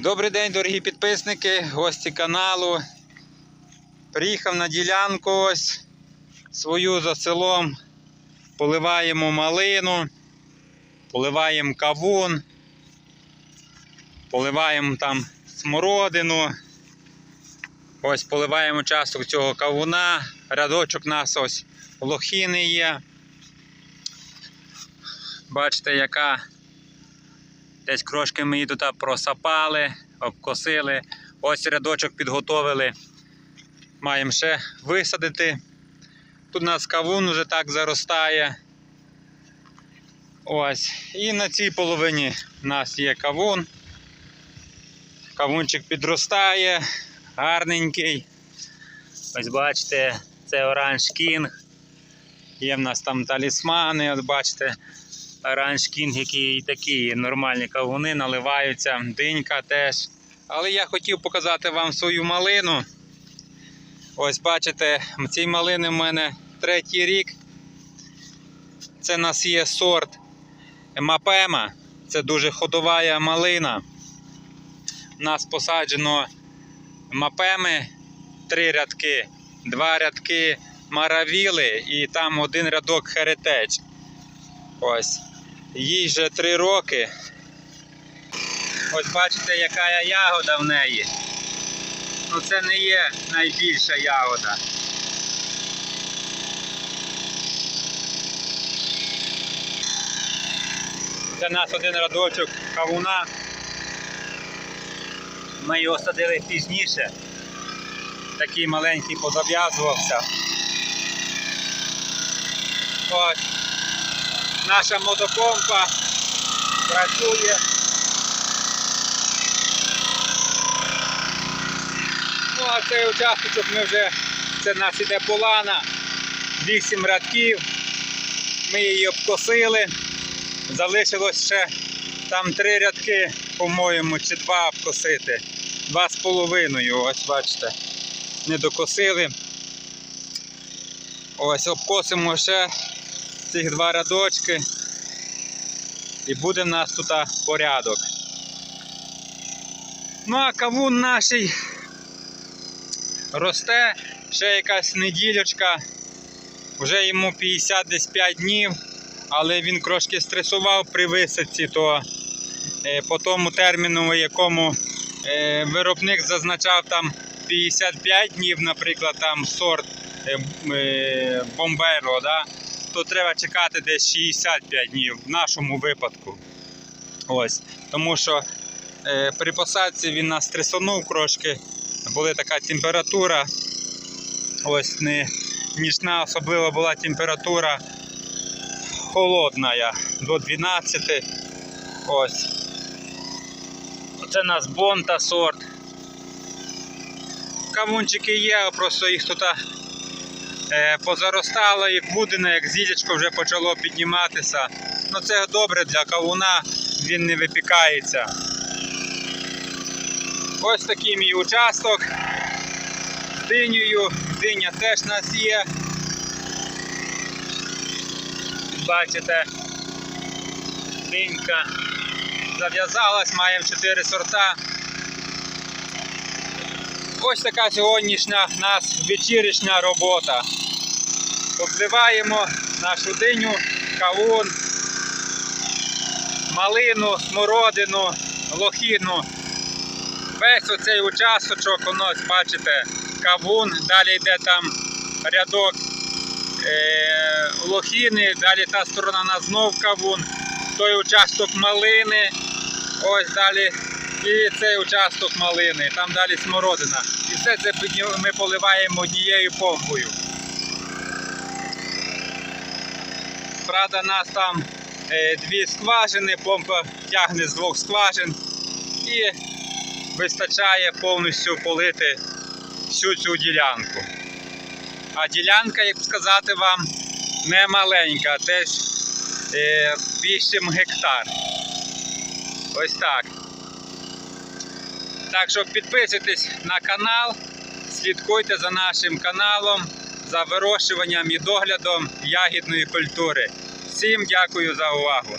Добрий день, дорогі підписники, гості каналу. Приїхав на ділянку ось свою за селом. Поливаємо малину, поливаємо кавун, поливаємо там смородину. Ось поливаємо часток цього кавуна. Рядочок у нас ось лохини є. Бачите, яка Десь крошки ми її тут просапали, обкосили. Ось рядочок підготовили. Маємо ще висадити. Тут у нас кавун вже так заростає. Ось. І на цій половині у нас є кавун. Кавунчик підростає, гарненький. Ось бачите, це оранж кінг. Є в нас там талісмани, от бачите. Оранж кінг, які такі нормальні кавуни, наливаються, динька теж. Але я хотів показати вам свою малину. Ось бачите, ці малини в мене третій рік. Це у нас є сорт Мапема. Це дуже ходова малина. У нас посаджено мапеми три рядки, два рядки маравіли і там один рядок херетеч. Ось. Їй вже три роки. Ось бачите, яка ягода в неї. Ну це не є найбільша ягода. Це у нас один радочок кавуна. Ми його садили пізніше. Такий маленький позав'язувався. Ось наша мотопомпа працює. Ну, а цей участочок ми вже, це в нас іде полана, 8 рядків. Ми її обкосили. Залишилось ще там три рядки, по-моєму, чи два обкосити. Два з половиною, ось бачите, не докосили. Ось обкосимо ще цих два рядочки і буде в нас тут порядок. Ну а кавун наш росте ще якась неділячка, вже йому 55 днів, але він трошки стресував при висадці, то е, по тому терміну, якому е, виробник зазначав там 55 днів, наприклад, там сорт е, бомберо, да? То треба чекати десь 65 днів в нашому випадку. Ось. Тому що е, при посадці він нас стресонув трошки, була така температура. Ось не нічна особливо була температура холодна до 12. Ось. Це у нас бонта сорт. Кавунчики є, просто їх тут позаростало, як будина, як зілячко вже почало підніматися. Ну це добре для кавуна, він не випікається. Ось такий мій участок з динею. Диня теж у нас є. Бачите, динька зав'язалась, маємо 4 сорта. Ось така сьогоднішня нас вечірішня робота. Обливаємо нашу диню, кавун, малину, смородину, лохину. Весь оцей участочок, воно, бачите, кавун, далі йде там рядок е- лохини, далі та сторона на знов кавун, той участок малини, ось далі і цей участок малини, там далі смородина. І все це ми поливаємо однією помпою. Правда, нас там е, дві скважини, помпа тягне з двох скважин і вистачає повністю полити всю цю ділянку. А ділянка, як сказати вам, не маленька, десь е, 8 гектар. Ось так. Так що підписуйтесь на канал, слідкуйте за нашим каналом, за вирощуванням і доглядом ягідної культури. Всім дякую за увагу!